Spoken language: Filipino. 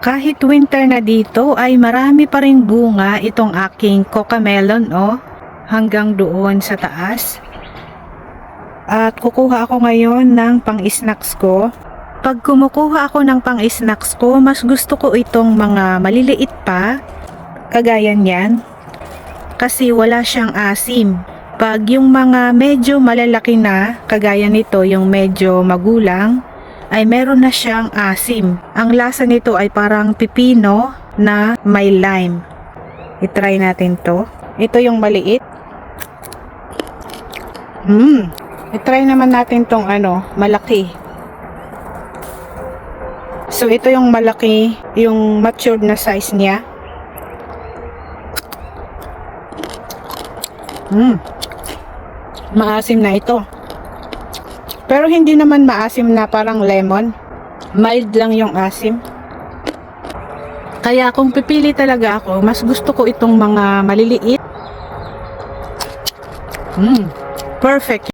Kahit winter na dito ay marami pa rin bunga itong aking coca-melon oh, hanggang doon sa taas. At kukuha ako ngayon ng pang-snacks ko. Pag kumukuha ako ng pang-snacks ko, mas gusto ko itong mga maliliit pa, kagaya niyan, kasi wala siyang asim. Pag yung mga medyo malalaki na, kagaya nito, yung medyo magulang, ay meron na siyang asim. Ang lasa nito ay parang pipino na may lime. I-try natin to. Ito yung maliit. Hmm. I-try naman natin tong ano, malaki. So ito yung malaki, yung matured na size niya. Hmm. Maasim na ito. Pero hindi naman maasim na parang lemon. Mild lang yung asim. Kaya kung pipili talaga ako, mas gusto ko itong mga maliliit. Mm, perfect.